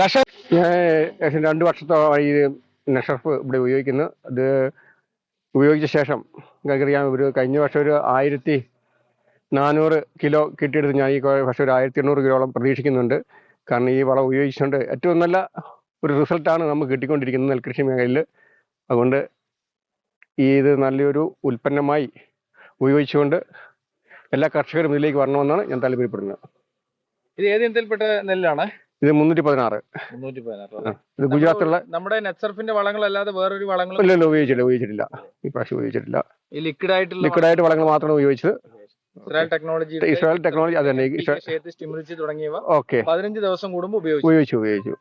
കർഷക ഞാൻ ഏകദേശം രണ്ട് വർഷത്തോളമായി ഇത് നെഷർഫ് ഇവിടെ ഉപയോഗിക്കുന്നു. അത് ഉപയോഗിച്ച ശേഷം നിങ്ങൾക്കറിയാം ഒരു കഴിഞ്ഞ വർഷം ഒരു ആയിരത്തി നാനൂറ് കിലോ കിട്ടിയെടുത്ത് ഞാൻ ഈ വർഷം ഒരു ആയിരത്തി എണ്ണൂറ് കിലോളം പ്രതീക്ഷിക്കുന്നുണ്ട്. കാരണം ഈ വളം ഉപയോഗിച്ചുകൊണ്ട് ഏറ്റവും നല്ല ഒരു റിസൾട്ടാണ് നമുക്ക് കിട്ടിക്കൊണ്ടിരിക്കുന്നത് നെൽകൃഷി മേഖലയിൽ. അതുകൊണ്ട് ഈ ഇത് നല്ലൊരു ഉൽപ്പന്നമായി ഉപയോഗിച്ചുകൊണ്ട് എല്ലാ കർഷകരും ഇതിലേക്ക് വരണമെന്നാണ് ഞാൻ താല്പര്യപ്പെടുന്നത്. ഇത് ഏത് ഇനത്തിൽപ്പെട്ട നെല്ലാണ്? ഇത് മുന്നൂറ്റി പതിനാറ് ഇത് ഗുജറാത്തിലുള്ള നമ്മുടെ നെറ്റ്സർഫിന്റെ വളങ്ങളല്ലാതെ വേറൊരു വളങ്ങളും ഇല്ല ഇല്ല ഉപയോഗിച്ചില്ല ഉപയോഗിച്ചിട്ടില്ല. ഈ പ്രാവശ്യം ഉപയോഗിച്ചിട്ടില്ല. ഈ ലിക്വിഡ് ആയിട്ടുള്ള ലിക്വിഡ് ആയിട്ട് വളങ്ങൾ മാത്രമാണ് ഉപയോഗിച്ചത്. ഇസ്രായേൽ ടെക്നോളജി ഇസ്രായേൽ ടെക്നോളജി അത് തന്നെ സ്റ്റിമുലിച്ച് തുടങ്ങിയവ ഓക്കെ. പതിനഞ്ച് ദിവസം കൂടുമ്പോൾ ഉപയോഗിച്ചു. ഉപയോഗിച്ചു ഉപയോഗിച്ചു.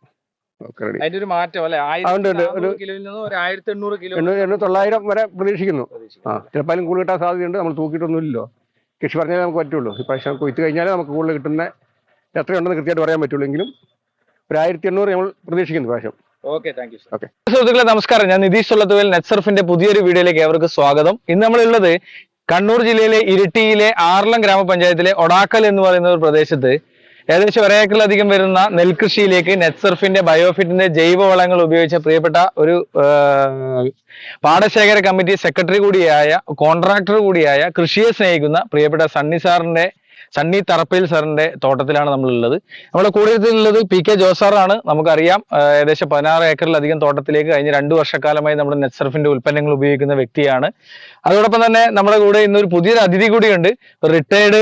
അതിന്റെ ഒരു മാറ്റം അല്ലെ. ആയിരത്തി കിലോയിൽ നിന്ന് ഒരു ആയിരത്തി എണ്ണൂറ് കിലോ എണ്ണൂറ് എണ്ണൂറ് തൊള്ളായിരം വരെ പ്രതീക്ഷിക്കുന്നു. ആ ചിലപ്പോൾ കൂടുതൽ കിട്ടാൻ സാധ്യതയുണ്ട്. നമ്മൾ തൂക്കിയിട്ടൊന്നുമില്ലല്ലോ. കൃഷി പറഞ്ഞാലേ നമുക്ക് പറ്റുള്ളൂ. ഈ പ്രാവശ്യം കൊയ്ത്ത് കഴിഞ്ഞാലേ നമുക്ക് കൂടുതൽ കിട്ടുന്ന എത്രയുണ്ടെന്ന് കൃത്യമായിട്ട് പറയാൻ പറ്റുള്ളൂ. എങ്കിലും ഒരു ആയിരത്തി എണ്ണൂറ് നമ്മൾ പ്രതീക്ഷിക്കുന്നു പ്രാവശ്യം. Okay thank you Okay. സുഹൃത്തുക്കളെ നമസ്കാരം. ഞാൻ നിതീഷ് ഉള്ളതുവേൽ നെറ്റ്സർഫിന്റെ പുതിയൊരു വീഡിയോയിലേക്ക് ഏവർക്ക് സ്വാഗതം. ഇന്ന് നമ്മളുള്ളത് കണ്ണൂർ ജില്ലയിലെ ഇരിട്ടിയിലെ ആർലം ഗ്രാമപഞ്ചായത്തിലെ ഒടാക്കൽ എന്ന് പറയുന്ന ഒരു പ്രദേശത്ത് ഏകദേശം ഒരേക്കറിലധികം വരുന്ന നെൽകൃഷിയിലേക്ക് നെറ്റ്സർഫിന്റെ ബയോഫിറ്റിന്റെ ജൈവവളങ്ങൾ ഉപയോഗിച്ച പ്രിയപ്പെട്ട ഒരു പാടശേഖര കമ്മിറ്റി സെക്രട്ടറി കൂടിയായ കോൺട്രാക്ടർ കൂടിയായ കൃഷിയെ സ്നേഹിക്കുന്ന പ്രിയപ്പെട്ട സണ്ണി സാറിന്റെ സണ്ണി തറപ്പയിൽ സാറിന്റെ തോട്ടത്തിലാണ് നമ്മളുള്ളത്. നമ്മുടെ കൂടെ പി കെ ജോസാറാണ് നമുക്കറിയാം ഏകദേശം പതിനാറ് ഏക്കറിലധികം തോട്ടത്തിലേക്ക് കഴിഞ്ഞ രണ്ടു വർഷക്കാലമായി നമ്മുടെ നെറ്റ്സർഫിന്റെ ഉൽപ്പന്നങ്ങൾ ഉപയോഗിക്കുന്ന വ്യക്തിയാണ്. അതോടൊപ്പം തന്നെ നമ്മുടെ കൂടെ ഇന്നൊരു പുതിയൊരു അതിഥി കൂടിയുണ്ട്. റിട്ടയർഡ്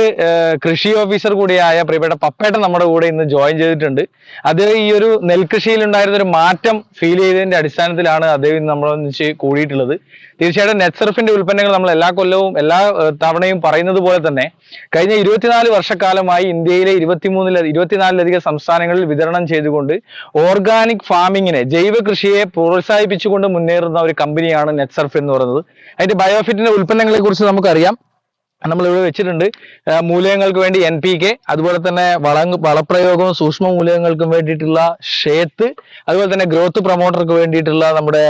കൃഷി ഓഫീസർ കൂടിയായ പ്രിയപ്പെട്ട പപ്പേട്ടൻ നമ്മുടെ കൂടെ ഇന്ന് ജോയിൻ ചെയ്തിട്ടുണ്ട്. അദ്ദേഹം ഈ ഒരു നെൽകൃഷിയിൽ ഉണ്ടായിരുന്ന ഒരു മാറ്റം ഫീൽ ചെയ്തതിന്റെ അടിസ്ഥാനത്തിലാണ് അദ്ദേഹം ഇന്ന് നമ്മളൊന്നിച്ച് കൂടിയിട്ടുള്ളത്. തീർച്ചയായിട്ടും നെറ്റ്സർഫിന്റെ ഉൽപ്പന്നങ്ങൾ നമ്മൾ എല്ലാ കൊല്ലവും എല്ലാ തവണയും പറയുന്നത് പോലെ തന്നെ കഴിഞ്ഞ ഇരുപത്തിനാല് വർഷക്കാലമായി ഇന്ത്യയിലെ ഇരുപത്തിമൂന്നിൽ ഇരുപത്തിനാലിലധികം സംസ്ഥാനങ്ങളിൽ വിതരണം ചെയ്തുകൊണ്ട് ഓർഗാനിക് ഫാമിങ്ങിനെ ജൈവ കൃഷിയെ പ്രോത്സാഹിപ്പിച്ചുകൊണ്ട് മുന്നേറുന്ന ഒരു കമ്പനിയാണ് നെറ്റ്സർഫ് എന്ന് പറയുന്നത്. അതിന്റെ ബയോഫിറ്റിന്റെ ഉൽപ്പന്നങ്ങളെ കുറിച്ച് നമുക്കറിയാം. നമ്മൾ ഇവിടെ വെച്ചിട്ടുണ്ട് മൂലകങ്ങൾക്ക് വേണ്ടി എൻ പി കെ അതുപോലെ തന്നെ വള വളപ്രയോഗവും സൂക്ഷ്മ മൂലകങ്ങൾക്കും വേണ്ടിയിട്ടുള്ള ഷേത്ത് അതുപോലെ തന്നെ ഗ്രോത്ത് പ്രൊമോട്ടർക്ക് വേണ്ടിയിട്ടുള്ള നമ്മുടെ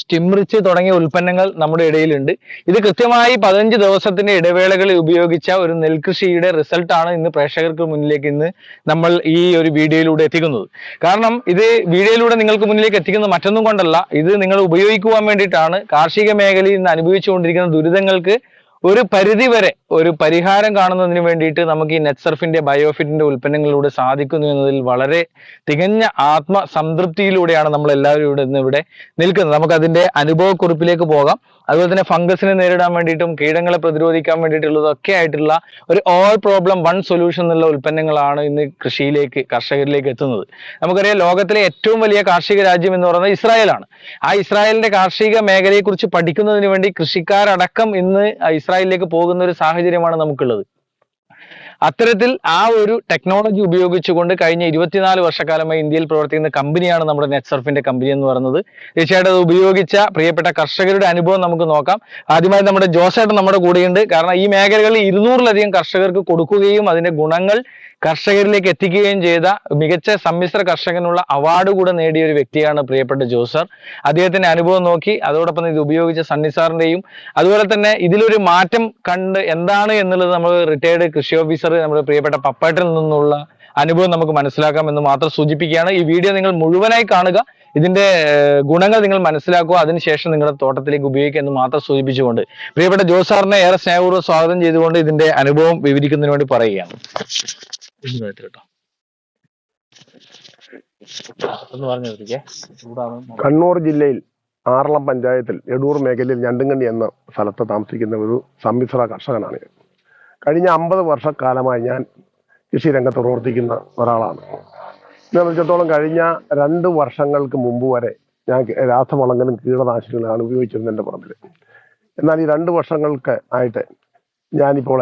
സ്റ്റിംറിച്ച് തുടങ്ങിയ ഉൽപ്പന്നങ്ങൾ നമ്മുടെ ഇടയിലുണ്ട്. ഇത് കൃത്യമായി പതിനഞ്ച് ദിവസത്തിന്റെ ഇടവേളകളിൽ ഉപയോഗിച്ച ഒരു നെൽകൃഷിയുടെ റിസൾട്ടാണ് ഇന്ന് പ്രേക്ഷകർക്ക് മുന്നിലേക്ക് ഇന്ന് നമ്മൾ ഈ ഒരു വീഡിയോയിലൂടെ എത്തിക്കുന്നത്. കാരണം ഇത് വീഡിയോയിലൂടെ നിങ്ങൾക്ക് മുന്നിലേക്ക് എത്തിക്കുന്നത് മറ്റൊന്നും കൊണ്ടല്ല ഇത് നിങ്ങൾ ഉപയോഗിക്കുവാൻ വേണ്ടിയിട്ടാണ് കാർഷിക മേഖലയിൽ നിന്ന് അനുഭവിച്ചുകൊണ്ടിരിക്കുന്ന ദുരിതങ്ങൾക്ക് ഒരു പരിധി വരെ ഒരു പരിഹാരം കാണുന്നതിന് വേണ്ടിയിട്ട് നമുക്ക് ഈ നെറ്റ്സർഫിന്റെ ബയോഫിറ്റിന്റെ ഉൽപ്പന്നങ്ങളിലൂടെ സാധിക്കുന്നു എന്നതിൽ വളരെ തികഞ്ഞ ആത്മസംതൃപ്തിയിലൂടെയാണ് നമ്മൾ എല്ലാവരും ഇവിടെ നിന്ന് ഇവിടെ നിൽക്കുന്നത്. നമുക്ക് അതിന്റെ അനുഭവക്കുറിപ്പിലേക്ക് പോകാം. അതുപോലെ തന്നെ ഫംഗസിനെ നേരിടാൻ വേണ്ടിയിട്ടും കീടങ്ങളെ പ്രതിരോധിക്കാൻ വേണ്ടിയിട്ടുള്ളതൊക്കെ ആയിട്ടുള്ള ഒരു ഓൾ പ്രോബ്ലം വൺ സൊല്യൂഷൻ എന്നുള്ള ഉൽപ്പന്നങ്ങളാണ് ഇന്ന് കൃഷിയിലേക്ക് കർഷകരിലേക്ക് എത്തുന്നത്. നമുക്കറിയാം ലോകത്തിലെ ഏറ്റവും വലിയ കാർഷിക രാജ്യം എന്ന് പറയുന്നത് ഇസ്രായേലാണ്. ആ ഇസ്രായേലിന്റെ കാർഷിക മേഖലയെക്കുറിച്ച് പഠിക്കുന്നതിന് വേണ്ടി കൃഷിക്കാരടക്കം ഇന്ന് ഇസ്രായേലിലേക്ക് പോകുന്ന ഒരു സാഹചര്യമാണ് നമുക്കുള്ളത്. അത്തരത്തിൽ ആ ഒരു ടെക്നോളജി ഉപയോഗിച്ചുകൊണ്ട് കഴിഞ്ഞ ഇരുപത്തിനാല് വർഷക്കാലമായി ഇന്ത്യയിൽ പ്രവർത്തിക്കുന്ന കമ്പനിയാണ് നമ്മുടെ നെറ്റ്സർഫിന്റെ കമ്പനി എന്ന് പറയുന്നത്. തീർച്ചയായിട്ടും അത് ഉപയോഗിച്ച പ്രിയപ്പെട്ട കർഷകരുടെ അനുഭവം നമുക്ക് നോക്കാം. ആദ്യമായി നമ്മുടെ ജോസേട്ടൻ നമ്മുടെ കൂടെയുണ്ട്. കാരണം ഈ മേഖലകളിൽ ഇരുന്നൂറിലധികം കർഷകർക്ക് കൊടുക്കുകയും അതിന്റെ ഗുണങ്ങൾ കർഷകരിലേക്ക് എത്തിക്കുകയും ചെയ്ത മികച്ച സമ്മിശ്ര കർഷകനുള്ള അവാർഡ് കൂടെ നേടിയ ഒരു വ്യക്തിയാണ് പ്രിയപ്പെട്ട ജോസർ. അദ്ദേഹത്തിന്റെ അനുഭവം നോക്കി അതോടൊപ്പം ഇത് ഉപയോഗിച്ച സണ്ണി സാറിന്റെയും അതുപോലെ തന്നെ ഇതിലൊരു മാറ്റം കണ്ട് എന്താണ് എന്നുള്ളത് നമ്മൾ റിട്ടയർഡ് കൃഷി ഓഫീസർ നമ്മുടെ പ്രിയപ്പെട്ട പപ്പേട്ടിൽ നിന്നുള്ള അനുഭവം നമുക്ക് മനസ്സിലാക്കാം എന്ന് മാത്രം സൂചിപ്പിക്കുകയാണ്. ഈ വീഡിയോ നിങ്ങൾ മുഴുവനായി കാണുക. ഇതിന്റെ ഗുണങ്ങൾ നിങ്ങൾ മനസ്സിലാക്കുക. അതിനുശേഷം നിങ്ങളുടെ തോട്ടത്തിലേക്ക് ഉപയോഗിക്കുക എന്ന് മാത്രം സൂചിപ്പിച്ചുകൊണ്ട് പ്രിയപ്പെട്ട ജോസാറിനെ ഏറെ സ്നേഹപൂർവം സ്വാഗതം ചെയ്തുകൊണ്ട് ഇതിന്റെ അനുഭവം വിവരിക്കുന്നതിന് വേണ്ടി പറയുകയാണ്. കേട്ടോ കണ്ണൂർ ജില്ലയിൽ ആറളം പഞ്ചായത്തിൽ എടൂർ മേഖലയിൽ ഞണ്ടുങ്കണ്ണി എന്ന സ്ഥലത്ത് താമസിക്കുന്ന ഒരു സമ്മിശ്ര കർഷകനാണ് ഞാൻ. കഴിഞ്ഞ അമ്പത് വർഷക്കാലമായി ഞാൻ കൃഷി രംഗത്ത് പ്രവർത്തിക്കുന്ന ഒരാളാണ്. എന്നെ സംബന്ധിച്ചിടത്തോളം കഴിഞ്ഞ രണ്ട് വർഷങ്ങൾക്ക് മുമ്പ് വരെ ഞാൻ രാസവളങ്ങളും കീടനാശിനികളാണ് ഉപയോഗിച്ചിരുന്നത് എന്റെ പറമ്പിൽ എന്നാൽ ഈ രണ്ട് വർഷങ്ങൾക്ക് ആയിട്ട് ഞാനിപ്പോൾ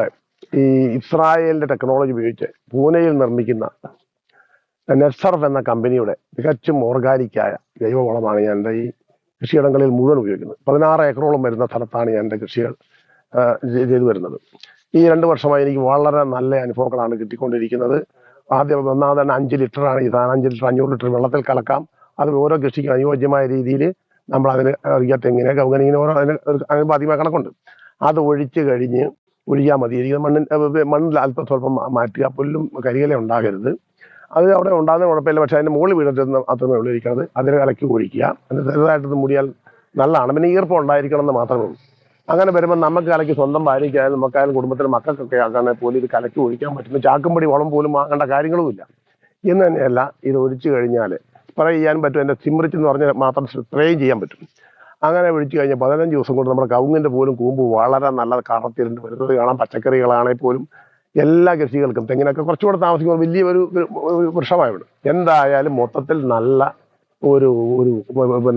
ഈ ഇസ്രായേലിന്റെ ടെക്നോളജി ഉപയോഗിച്ച് പൂനെയിൽ നിർമ്മിക്കുന്ന നെസർഫ് എന്ന കമ്പനിയുടെ തികച്ചും ഓർഗാനിക്കായ ജൈവവളമാണ് ഞാൻ എന്റെ ഈ കൃഷിയിടങ്ങളിൽ മുഴുവൻ ഉപയോഗിക്കുന്നത് പതിനാറ് ഏക്കറോളം വരുന്ന സ്ഥലത്താണ് ഞാൻ എന്റെ കൃഷികൾ ചെയ്തു വരുന്നത് ഈ രണ്ട് വർഷമായി എനിക്ക് വളരെ നല്ല അനുഭവങ്ങളാണ് കിട്ടിക്കൊണ്ടിരിക്കുന്നത് ആദ്യം ഒന്നാമത് തന്നെ അഞ്ച് ലിറ്ററാണ് ഈ സാധനം അഞ്ച് ലിറ്റർ അഞ്ഞൂറ് ലിറ്റർ വെള്ളത്തിൽ കലക്കാം അത് ഓരോ കൃഷിക്കും അനുയോജ്യമായ രീതിയിൽ നമ്മൾ അതിന് അറിയാ തെങ്ങിനെ കൗകനിങ്ങനെ ഓരോ അതിന് ഒരു അധികമായ കണക്കുണ്ട് അത് ഒഴിച്ച് കഴിഞ്ഞ് ഒഴിയാൽ മതി. എനിക്ക് മണ്ണിൽ മണ്ണിൽ അല്പം സ്വല്പം മാറ്റുക പുല്ലും കരികല ഉണ്ടാകരുത്. അത് അവിടെ ഉണ്ടാകുന്ന കുഴപ്പമില്ല. പക്ഷേ അതിന്റെ മുകളിൽ വീണിട്ട് മാത്രമേ ഉള്ളൂ ഇരിക്കുന്നത്. അതിന് കലക്കി ഒഴിക്കുക അതിന് ചെറുതായിട്ടൊന്ന് മുടിയാൽ നല്ലതാണ്. പിന്നെ ഈർപ്പം ഉണ്ടായിരിക്കണം എന്ന് മാത്രമേ ഉള്ളൂ. അങ്ങനെ വരുമ്പോൾ നമുക്ക് കലക്കി സ്വന്തം ഭാര്യയ്ക്കായാലും നമുക്കായാലും കുടുംബത്തിലെ മക്കൾക്കൊക്കെ ആക്കാനെ പോലും ഇത് കലക്കി ഒഴിക്കാൻ പറ്റുന്ന ചാക്കുംപടി വളം പോലും വാങ്ങേണ്ട കാര്യങ്ങളുമില്ല. എന്ന് തന്നെയല്ല ഇത് ഒഴിച്ചു കഴിഞ്ഞാൽ സ്പ്രേ ചെയ്യാൻ പറ്റും. എന്റെ സിമ്രിച്ച് എന്ന് പറഞ്ഞാൽ മാത്രം സ്പ്രേയും ചെയ്യാൻ പറ്റും. അങ്ങനെ വിളിച്ചു കഴിഞ്ഞാൽ പതിനഞ്ച് ദിവസം കൊണ്ട് നമ്മുടെ കവുങ്ങിന്റെ പോലും കൂമ്പ് വളരെ നല്ല കറത്തിരുണ്ട് വരുന്നത് കാണാം. പച്ചക്കറികളാണെങ്കിൽ പോലും എല്ലാ കൃഷികൾക്കും തെങ്ങിനൊക്കെ കുറച്ചുകൂടെ താമസിക്കുമ്പോൾ വലിയ ഒരു വൃക്ഷമായിവിടും എന്തായാലും മൊത്തത്തിൽ നല്ല ഒരു ഒരു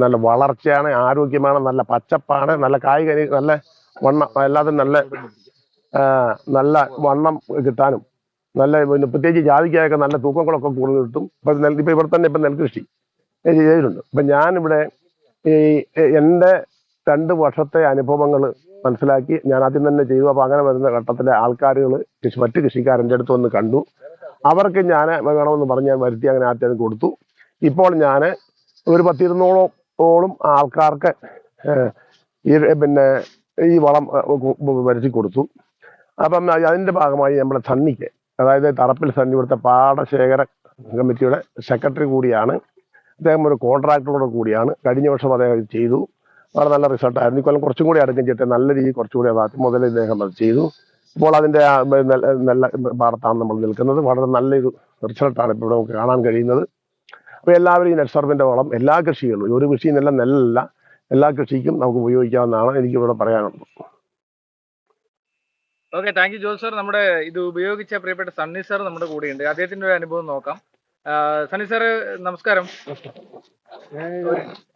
നല്ല വളർച്ചയാണ് ആരോഗ്യമാണ് നല്ല പച്ചപ്പാണ് നല്ല കായ്കനി നല്ല വണ്ണം എല്ലാതും നല്ല നല്ല വണ്ണം കിട്ടാനും നല്ല പിന്നെ പ്രത്യേകിച്ച് ജാതിക്കായൊക്കെ നല്ല തൂക്കങ്ങളൊക്കെ കൂടുതൽ കിട്ടും. ഇപ്പം നെൽ ഇപ്പം ഇവിടെ തന്നെ ഇപ്പം നെൽകൃഷി ചെയ്തിട്ടുണ്ട്. ഇപ്പം ഞാനിവിടെ ഈ എന്റെ രണ്ട് വർഷത്തെ അനുഭവങ്ങൾ മനസ്സിലാക്കി ഞാൻ ആദ്യം തന്നെ ചെയ്തു. അപ്പോൾ അങ്ങനെ വരുന്ന ഘട്ടത്തിലെ ആൾക്കാരുകൾ കൃഷി മറ്റ് കൃഷിക്കാരന്റെ അടുത്ത് വന്ന് കണ്ടു. അവർക്ക് ഞാൻ വേണമെന്ന് പറഞ്ഞ് ഞാൻ വരുത്തി അങ്ങനെ ആദ്യം കൊടുത്തു. ഇപ്പോൾ ഞാൻ ഒരു പത്തിരുന്നോളം ആൾക്കാർക്ക് ഈ പിന്നെ ഈ വളം വരുത്തി കൊടുത്തു. അപ്പം അതിന്റെ ഭാഗമായി നമ്മുടെ സണ്ണിക്ക് അതായത് തറപ്പിൽ സണ്ണി ഇവിടുത്തെ പാടശേഖര കമ്മിറ്റിയുടെ സെക്രട്ടറി കൂടിയാണ് അദ്ദേഹം ഒരു കോൺട്രാക്ടറോട് കൂടിയാണ്. കഴിഞ്ഞ വർഷം അദ്ദേഹം ഇത് ചെയ്തു. വളരെ നല്ല റിസൾട്ടായിരുന്നു ഇക്കൊല്ലം കൊല്ലം കുറച്ചും കൂടി അടുക്കും ചെയ്തിട്ട് നല്ല രീതിയിൽ കുറച്ചും കൂടി അതാക്കി മുതൽ ഇദ്ദേഹം അത് ചെയ്തു. ഇപ്പോൾ അതിന്റെ നല്ല ഭാഗത്താണ് നമ്മൾ നിൽക്കുന്നത്. വളരെ നല്ലൊരു റിസൾട്ടാണ് ഇപ്പോൾ നമുക്ക് കാണാൻ കഴിയുന്നത്. അപ്പോൾ എല്ലാവരും ഈ നെറ്റ്സർവിന്റെ വളം എല്ലാ കൃഷികളും ഒരു കൃഷി നല്ല നെല്ലല്ല. എല്ലാ കൃഷിക്കും നമുക്ക് ഉപയോഗിക്കാവുന്നതാണ് എനിക്ക് ഇവിടെ പറയാനുള്ളത്. Okay thank you Jose sir നമ്മുടെ ഇത് ഉപയോഗിച്ച പ്രിയപ്പെട്ട സണ്ണി സാർ നമ്മുടെ കൂടെയുണ്ട്. അദ്ദേഹത്തിന്റെ ഒരു അനുഭവം നോക്കാം. സണ്ണി സാറ് നമസ്കാരം.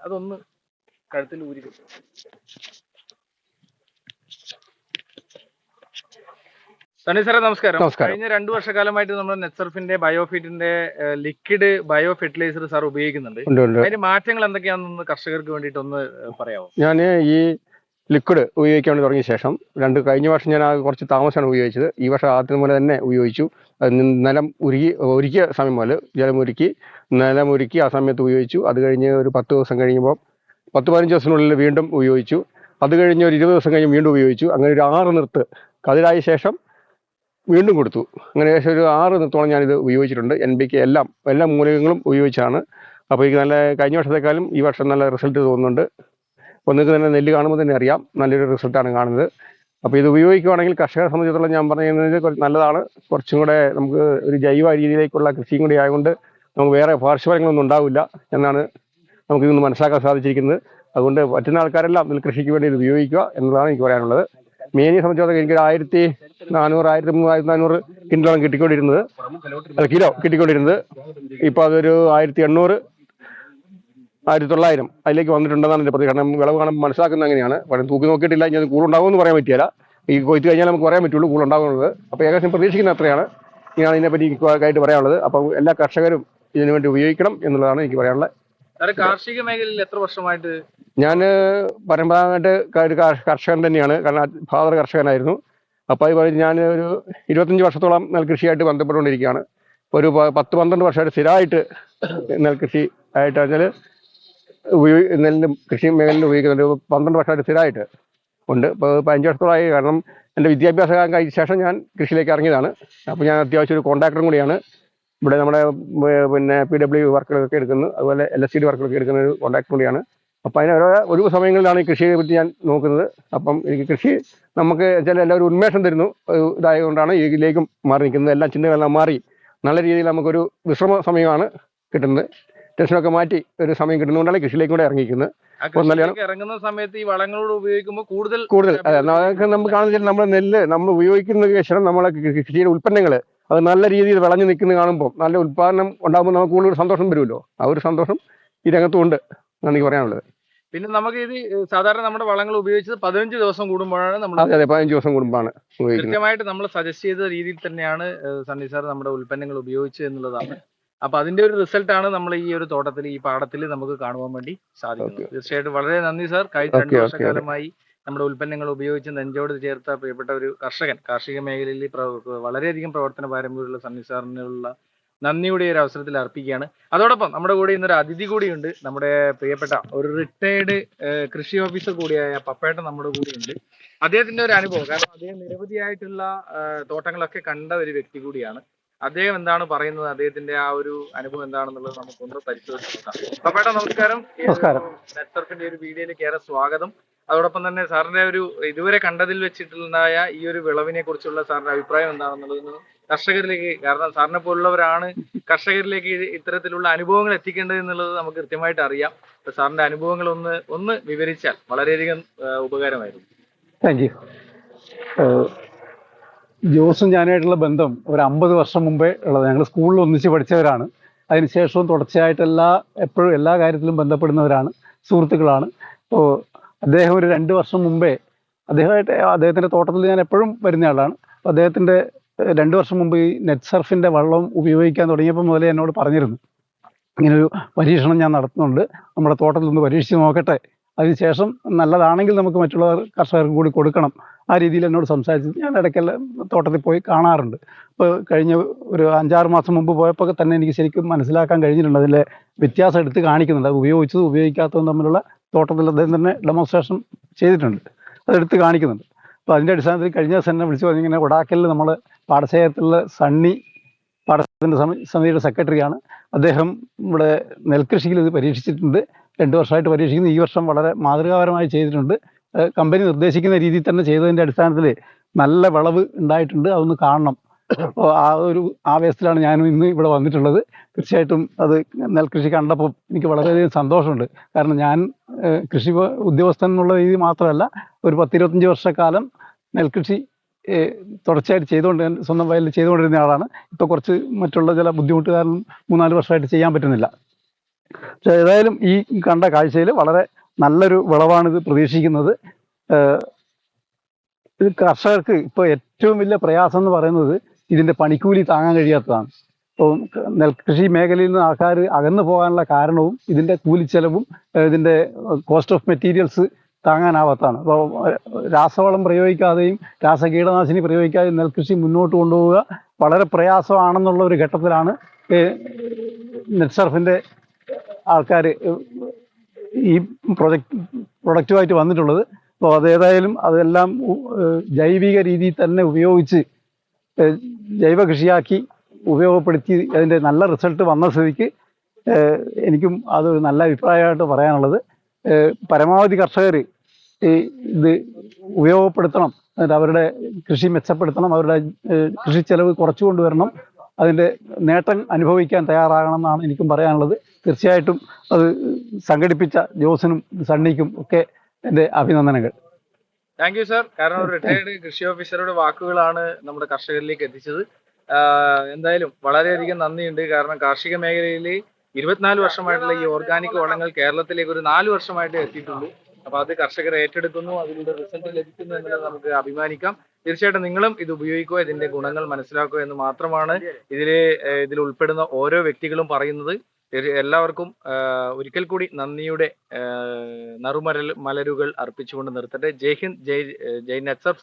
അതൊന്ന് കഴുത്തിൽ ഊരി സനി സണ്ണി സാറേ നമസ്കാരം. കഴിഞ്ഞ രണ്ടു വർഷക്കാലമായിട്ട് നമ്മൾ നെറ്റ്സർഫിന്റെ ബയോഫിറ്റിന്റെ ലിക്വിഡ് ബയോ ഫെർട്ടിലൈസർ സാർ ഉപയോഗിക്കുന്നുണ്ട്. അതിന്റെ മാറ്റങ്ങൾ എന്തൊക്കെയാണെന്ന് കർഷകർക്ക് വേണ്ടിയിട്ട് ഒന്ന് പറയാമോ ഞാൻ ഈ ലിക്വിഡ് ഉപയോഗിക്കാൻ വേണ്ടി തുടങ്ങിയ ശേഷം രണ്ട് കഴിഞ്ഞ വർഷം ഞാൻ കുറച്ച് താമസമാണ് ഉപയോഗിച്ചത്. ഈ വർഷം ആദ്യം മുതൽ തന്നെ ഉപയോഗിച്ചു. നിലം ഉരുകി ഒരുക്കിയ സമയം മുതൽ ജലം നിലമുരുക്കി ആ സമയത്ത് ഉപയോഗിച്ചു. അത് കഴിഞ്ഞ് ഒരു പത്ത് ദിവസം കഴിയുമ്പോൾ പത്ത് പതിനഞ്ച് ദിവസത്തിനുള്ളിൽ വീണ്ടും ഉപയോഗിച്ചു. അത് കഴിഞ്ഞ് ഒരു ഇരുപത് ദിവസം കഴിഞ്ഞ് വീണ്ടും ഉപയോഗിച്ചു. അങ്ങനെ ഒരു ആറ് നിർത്ത് കതിരായ ശേഷം വീണ്ടും കൊടുത്തു. അങ്ങനെ ഏകദേശം ഒരു ആറ് നിർത്തോളം ഞാനിത് ഉപയോഗിച്ചിട്ടുണ്ട്. എൻ ബി കെ എല്ലാം എല്ലാ മൂലകങ്ങളും ഉപയോഗിച്ചാണ്. അപ്പോൾ എനിക്ക് നല്ല കഴിഞ്ഞ വർഷത്തെക്കാളും ഈ വർഷം നല്ല റിസൾട്ട് തോന്നുന്നുണ്ട്. അപ്പോൾ നിങ്ങൾക്ക് തന്നെ നെല്ല് കാണുമ്പോൾ തന്നെ അറിയാം. നല്ലൊരു റിസൾട്ടാണ് കാണുന്നത്. അപ്പോൾ ഇത് ഉപയോഗിക്കുകയാണെങ്കിൽ കർഷകരെ സംബന്ധിച്ചിടത്തോളം ഞാൻ കുറച്ച് നല്ലതാണ്. കുറച്ചും കൂടെ നമുക്ക് ഒരു ജൈവ രീതിയിലേക്കുള്ള കൃഷിയും കൂടി ആയതുകൊണ്ട് നമുക്ക് വേറെ പാർശ്വഫലങ്ങളൊന്നും ഉണ്ടാവില്ല എന്നാണ് നമുക്ക് മനസ്സിലാക്കാൻ സാധിച്ചിരിക്കുന്നത്. അതുകൊണ്ട് പറ്റുന്ന ആൾക്കാരെല്ലാം ഇതിൽ കൃഷിക്ക് വേണ്ടി ഇത് ഉപയോഗിക്കുക എന്നതാണ് എനിക്ക് പറയാനുള്ളത്. മേനിയെ സംബന്ധിച്ചിടത്തോളം എനിക്ക് ആയിരത്തി നാനൂറ് ആയിരത്തി ആയിരത്തി നാനൂറ് കിൻഡലാണ് കിട്ടിക്കൊണ്ടിരുന്നത്. അല്ല കിലോ കിട്ടിക്കൊണ്ടിരുന്നത്. ഇപ്പോൾ അതൊരു ആയിരത്തി എണ്ണൂറ് ആയിരത്തി തൊള്ളായിരം അതിലേക്ക് വന്നിട്ടുണ്ടെന്നാണ് എന്റെ പ്രതികരണം. കാരണം വിളവ് കാണുമ്പോൾ മനസ്സിലാക്കുന്നത് അങ്ങനെയാണ്. പക്ഷേ തൂക്കി നോക്കിയിട്ടില്ല. ഇനി അത് കൂടുണ്ടാവുമെന്ന് പറയാൻ പറ്റില്ല. ഈ കൊയ്ത്ത് കഴിഞ്ഞാൽ നമുക്ക് പറയാൻ പറ്റുള്ളൂ കൂടുണ്ടാകുന്നത് അപ്പോൾ ഏകദേശം പ്രതീക്ഷിക്കുന്ന അത്രയാണ്. ഇനിയാണ് ഇതിനെപ്പറ്റി ആയിട്ട് പറയാനുള്ളത്. അപ്പോൾ എല്ലാ കർഷകരും ഇതിനു വേണ്ടി ഉപയോഗിക്കണം എന്നുള്ളതാണ് എനിക്ക് പറയാനുള്ളത്. കാർഷിക മേഖലയിൽ എത്ര വർഷമായിട്ട്? ഞാൻ പരമ്പരാഗതമായിട്ട് ഒരു കർഷകൻ തന്നെയാണ്. കാരണം ഫാദർ കർഷകനായിരുന്നു. അപ്പോൾ അത് പറഞ്ഞ് ഞാൻ ഒരു ഇരുപത്തഞ്ച് വർഷത്തോളം നെൽകൃഷിയായിട്ട് ബന്ധപ്പെട്ടുകൊണ്ടിരിക്കുകയാണ്. ഒരു പത്ത് പന്ത്രണ്ട് വർഷമായിട്ട് സ്ഥിരമായിട്ട് നെൽകൃഷി ആയിട്ട് വെച്ചാൽ ഉപയോഗി നെല്ലും കൃഷി മേഖലയിൽ ഉപയോഗിക്കുന്ന ഒരു പന്ത്രണ്ട് വർഷമായിട്ട് സ്ഥിരമായിട്ട് ഉണ്ട്. ഇപ്പോൾ പതിനഞ്ച് വർഷത്തോളമായി കാരണം എന്റെ വിദ്യാഭ്യാസ കാലം കഴിഞ്ഞ ശേഷം ഞാൻ കൃഷിയിലേക്ക് ഇറങ്ങിയതാണ്. അപ്പോൾ ഞാൻ അത്യാവശ്യം ഒരു കോൺട്രാക്ടറും കൂടിയാണ്. ഇവിടെ നമ്മുടെ പിന്നെ പി ഡബ്ല്യു വർക്കുകളൊക്കെ എടുക്കുന്നു. അതുപോലെ എൽ എസ് സി ഡി വർക്കുകളൊക്കെ എടുക്കുന്ന ഒരു കോൺട്രാക്ടർ കൂടിയാണ്. അപ്പോൾ അതിന് ഓരോ ഒഴിവ് സമയങ്ങളിലാണ് ഈ കൃഷിയെ പറ്റി ഞാൻ നോക്കുന്നത്. അപ്പം എനിക്ക് കൃഷി നമുക്ക് ചില എല്ലാവരും ഉന്മേഷം തരുന്നു. ഇതായതുകൊണ്ടാണ് ഇതിലേക്കും മാറി നിൽക്കുന്നത്. എല്ലാം ചിന്തകളെല്ലാം മാറി നല്ല രീതിയിൽ നമുക്കൊരു വിശ്രമ സമയമാണ് കിട്ടുന്നത്. ടെൻഷനൊക്കെ മാറ്റി ഒരു സമയം കിട്ടുന്നതുകൊണ്ടാണ് കൃഷിയിലേക്ക് കൂടെ ഇറങ്ങിക്കുന്നത് ഇറങ്ങുന്ന സമയത്ത് ഈ വളങ്ങളോട് ഉപയോഗിക്കുമ്പോൾ കൂടുതൽ കൂടുതൽ അതെ നമുക്ക് കാണുന്ന നമ്മൾ നെല്ല് നമ്മൾ ഉപയോഗിക്കുന്ന ശേഷം നമ്മളെ കൃഷിയുടെ ഉൽപ്പന്നങ്ങൾ. അത് നല്ല രീതിയിൽ വിളഞ്ഞു നിൽക്കുന്നത് കാണുമ്പോൾ നല്ല ഉൽപ്പാദനം ഉണ്ടാകുമ്പോൾ നമുക്ക് കൂടുതൽ സന്തോഷം വരുമല്ലോ? ആ ഒരു സന്തോഷം ഈ രംഗത്തുണ്ട് ഉണ്ട് എനിക്ക് പറയാനുള്ളത്. പിന്നെ നമുക്ക് ഇത് സാധാരണ നമ്മുടെ വളങ്ങൾ ഉപയോഗിച്ചത് പതിനഞ്ച് ദിവസം കൂടുമ്പോഴാണ് നമ്മൾ അതെ പതിനഞ്ച് ദിവസം കൂടുമ്പോഴാണ് കൃത്യമായിട്ട് നമ്മൾ സജസ്റ്റ് ചെയ്ത രീതിയിൽ തന്നെയാണ് സണ്ണി സാർ നമ്മുടെ ഉൽപ്പന്നങ്ങൾ ഉപയോഗിച്ചത് എന്നുള്ളതാണ്. അപ്പൊ അതിന്റെ ഒരു റിസൾട്ട് ആണ് നമ്മൾ ഈ ഒരു തോട്ടത്തിൽ ഈ പാടത്തിൽ നമുക്ക് കാണുവാൻ വേണ്ടി സാധിക്കുന്നത്. തീർച്ചയായിട്ടും വളരെ നന്ദി സാർ. കഴിഞ്ഞ രണ്ടു വർഷക്കാലമായി നമ്മുടെ ഉൽപ്പന്നങ്ങൾ ഉപയോഗിച്ച് നെഞ്ചോട് ചേർത്ത പ്രിയപ്പെട്ട ഒരു കർഷകൻ കാർഷിക മേഖലയിൽ വളരെയധികം പ്രവർത്തന പാരമ്പര്യമുള്ള സണ്ണി സാറിനുള്ള നന്ദിയുടെ ഒരു അവസരത്തിൽ അർപ്പിക്കുകയാണ്. അതോടൊപ്പം നമ്മുടെ കൂടെ ഇന്നൊരു അതിഥി കൂടിയുണ്ട്. നമ്മുടെ പ്രിയപ്പെട്ട ഒരു റിട്ടയർഡ് കൃഷി ഓഫീസർ കൂടിയായ പപ്പേട്ട നമ്മുടെ കൂടെയുണ്ട് അദ്ദേഹത്തിന്റെ ഒരു അനുഭവം കാരണം അദ്ദേഹം നിരവധിയായിട്ടുള്ള തോട്ടങ്ങളൊക്കെ കണ്ട ഒരു വ്യക്തി കൂടിയാണ്. അദ്ദേഹം എന്താണ് പറയുന്നത്? അദ്ദേഹത്തിന്റെ ആ ഒരു അനുഭവം എന്താണെന്നുള്ളത് നമുക്കൊന്ന് പരിശോധിച്ച് നോക്കാം. പപ്പേട്ട നമസ്കാരം. നമസ്കാരം. നെറ്റ്വർക്കിന്റെ ഒരു വീഡിയോയിലേക്ക് ഏറെ സ്വാഗതം. അതോടൊപ്പം തന്നെ സാറിന്റെ ഒരു ഇതുവരെ കണ്ടതിൽ വെച്ചിട്ടുണ്ടായ ഈ ഒരു വിളവിനെ കുറിച്ചുള്ള സാറിന്റെ അഭിപ്രായം എന്താണെന്നുള്ളത് കർഷകരിലേക്ക് കാരണം സാറിനെ പോലുള്ളവരാണ് കർഷകരിലേക്ക് ഇത് ഇത്തരത്തിലുള്ള അനുഭവങ്ങൾ എത്തിക്കേണ്ടത് എന്നുള്ളത് നമുക്ക് കൃത്യമായിട്ട് അറിയാം. അപ്പൊ സാറിന്റെ അനുഭവങ്ങൾ ഒന്ന് ഒന്ന് വിവരിച്ചാൽ വളരെയധികം ഉപകാരമായിരുന്നു. Thank you. ജോസും ഞാനായിട്ടുള്ള ബന്ധം ഒരു അമ്പത് വർഷം മുമ്പേ ഉള്ളത്. ഞങ്ങൾ സ്കൂളിൽ ഒന്നിച്ച് പഠിച്ചവരാണ്. അതിനുശേഷവും തുടർച്ചയായിട്ട് എല്ലാ എപ്പോഴും എല്ലാ കാര്യത്തിലും ബന്ധപ്പെടുന്നവരാണ് സുഹൃത്തുക്കളാണ്. അപ്പോൾ അദ്ദേഹം ഒരു രണ്ട് വർഷം മുമ്പേ അദ്ദേഹമായിട്ട് അദ്ദേഹത്തിന്റെ തോട്ടത്തിൽ ഞാൻ എപ്പോഴും വരുന്ന ആളാണ്. അപ്പോൾ അദ്ദേഹത്തിന്റെ രണ്ട് വർഷം മുമ്പ് ഈ നെറ്റ് സർഫിന്റെ വള്ളം ഉപയോഗിക്കാൻ തുടങ്ങിയപ്പോൾ മുതലേ എന്നോട് പറഞ്ഞിരുന്നു. ഇങ്ങനൊരു പരീക്ഷണം ഞാൻ നടത്തുന്നുണ്ട്. നമ്മുടെ തോട്ടത്തിൽ ഒന്ന് പരീക്ഷിച്ച് നോക്കട്ടെ അതിനുശേഷം നല്ലതാണെങ്കിൽ നമുക്ക് മറ്റുള്ളവർ കർഷകർക്ക് കൂടി കൊടുക്കണം. ആ രീതിയിൽ എന്നോട് സംസാരിച്ചു ഞാൻ ഇടയ്ക്കെല്ലാം തോട്ടത്തിൽ പോയി കാണാറുണ്ട്. ഇപ്പോൾ കഴിഞ്ഞ ഒരു അഞ്ചാറ് മാസം മുമ്പ് പോയപ്പോൾ തന്നെ എനിക്ക് ശരിക്കും മനസ്സിലാക്കാൻ കഴിഞ്ഞിട്ടുണ്ട്. അതിന്റെ വ്യത്യാസം എടുത്ത് കാണിക്കുന്നുണ്ട്. അത് ഉപയോഗിച്ചതും ഉപയോഗിക്കാത്തതും തമ്മിലുള്ള തോട്ടത്തിൽ അദ്ദേഹം തന്നെ ഡെമോൺസ്ട്രേഷൻ ചെയ്തിട്ടുണ്ട്. അതെടുത്ത് കാണിക്കുന്നുണ്ട്. അപ്പോൾ അതിന്റെ അടിസ്ഥാനത്തിൽ കഴിഞ്ഞ ദിവസം എന്നെ വിളിച്ചു പറഞ്ഞു ഇങ്ങനെ ഒടാക്കലിൽ നമ്മൾ പാടശേഖരത്തിലുള്ള സണ്ണി പാടശേഖരത്തിന്റെ സമി സമിതിയുടെ സെക്രട്ടറിയാണ് അദ്ദേഹം ഇവിടെ നെൽകൃഷിയിൽ ഇത് പരീക്ഷിച്ചിട്ടുണ്ട്. രണ്ട് വർഷമായിട്ട് പരീക്ഷിക്കുന്നു. ഈ വർഷം വളരെ മാതൃകാപരമായി ചെയ്തിട്ടുണ്ട്. കമ്പനി നിർദ്ദേശിക്കുന്ന രീതിയിൽ തന്നെ ചെയ്തതിന്റെ അടിസ്ഥാനത്തിൽ നല്ല വിളവ് ഉണ്ടായിട്ടുണ്ട്. അതൊന്ന് കാണണം. അപ്പോൾ ആ ഒരു ആവേശത്തിലാണ് ഞാനും ഇന്ന് ഇവിടെ വന്നിട്ടുള്ളത്. തീർച്ചയായിട്ടും അത് നെൽകൃഷി കണ്ടപ്പോൾ എനിക്ക് വളരെയധികം സന്തോഷമുണ്ട്. കാരണം ഞാൻ കൃഷി ഉദ്യോഗസ്ഥൻ എന്നുള്ള രീതി മാത്രമല്ല ഒരു പത്തിരുപത്തഞ്ച് വർഷക്കാലം നെൽകൃഷി തുടർച്ചയായിട്ട് ചെയ്തുകൊണ്ട് സ്വന്തം വയലിൽ ചെയ്തുകൊണ്ടിരുന്ന ആളാണ്. ഇപ്പോൾ കുറച്ച് മറ്റുള്ള ചില ബുദ്ധിമുട്ട് കാരണം മൂന്നാൽ വർഷമായിട്ട് ചെയ്യാൻ പറ്റുന്നില്ല. പക്ഷേ ഏതായാലും ഈ കണ്ട കാഴ്ചയിൽ വളരെ നല്ലൊരു വിളവാണ് ഇത് പ്രതീക്ഷിക്കുന്നത്. ഇത് കർഷകർക്ക് ഇപ്പോൾ ഏറ്റവും വലിയ പ്രയാസം എന്ന് പറയുന്നത് ഇതിന്റെ പണിക്കൂലി താങ്ങാൻ കഴിയാത്തതാണ്. ഇപ്പോൾ നെൽകൃഷി മേഖലയിൽ നിന്ന് ആൾക്കാർ അകന്നു പോകാനുള്ള കാരണവും ഇതിന്റെ കൂലിച്ചെലവും ഇതിന്റെ കോസ്റ്റ് ഓഫ് മെറ്റീരിയൽസ് താങ്ങാനാവാത്തതാണ്. അപ്പോൾ രാസവളം പ്രയോഗിക്കാതെയും രാസകീടനാശിനി പ്രയോഗിക്കാതെയും നെൽകൃഷി മുന്നോട്ട് കൊണ്ടുപോവുക വളരെ പ്രയാസമാണെന്നുള്ള ഒരു ഘട്ടത്തിലാണ് നെറ്റ്സർഫിന്റെ ആൾക്കാർ ഈ പ്രൊജക്ട് പ്രൊഡക്റ്റുമായിട്ട് വന്നിട്ടുള്ളത്. അപ്പോൾ അതേതായാലും അതെല്ലാം ജൈവിക രീതിയിൽ തന്നെ ഉപയോഗിച്ച് ജൈവ കൃഷിയാക്കി ഉപയോഗപ്പെടുത്തി അതിന്റെ നല്ല റിസൾട്ട് വന്ന സ്ഥിതിക്ക് എനിക്കും അതൊരു നല്ല അഭിപ്രായമായിട്ട് പറയാനുള്ളത്. പരമാവധി കർഷകർ ഈ ഇത് ഉപയോഗപ്പെടുത്തണം. എന്നിട്ട് അവരുടെ കൃഷി മെച്ചപ്പെടുത്തണം. അവരുടെ കൃഷി ചെലവ് കുറച്ചു കൊണ്ടുവരണം അതിന്റെ നേട്ടം അനുഭവിക്കാൻ തയ്യാറാകണം എന്നാണ് എനിക്കും പറയാനുള്ളത്. തീർച്ചയായിട്ടും അത് സംഘടിപ്പിച്ച ജോസിനും സണ്ണിക്കും ഒക്കെ എന്റെ അഭിനന്ദനങ്ങൾ. താങ്ക് യു സർ കാരണം ഒരു റിട്ടയർഡ് കൃഷി ഓഫീസറുടെ വാക്കുകളാണ് നമ്മുടെ കർഷകരിലേക്ക് എത്തിച്ചത്. എന്തായാലും വളരെയധികം നന്ദിയുണ്ട്. കാരണം കാർഷിക മേഖലയിൽ ഇരുപത്തിനാല് വർഷമായിട്ടുള്ള ഈ ഓർഗാനിക് വളങ്ങൾ കേരളത്തിലേക്ക് ഒരു നാല് വർഷമായിട്ട് എത്തിയിട്ടുള്ളൂ. അപ്പൊ അത് കർഷകർ ഏറ്റെടുക്കുന്നു അതിലൂടെ റിസൾട്ട് ലഭിക്കുന്നു എന്നുള്ളത് നമുക്ക് അഭിമാനിക്കാം. തീർച്ചയായിട്ടും നിങ്ങളും ഇത് ഉപയോഗിക്കുക ഇതിന്റെ ഗുണങ്ങൾ മനസ്സിലാക്കുക എന്ന് മാത്രമാണ് ഇതിൽ ഇതിൽ ഉൾപ്പെടുന്ന ഓരോ വ്യക്തികളും പറയുന്നത്. എല്ലാവർക്കും ഒരിക്കൽ കൂടി നന്ദിയുടെ നറുമരൽ മലരുകൾ അർപ്പിച്ചുകൊണ്ട് നിർത്തട്ടെ. ജയ് ഹിന്ദ് ജയ് ജയ് നെറ്റ്സർ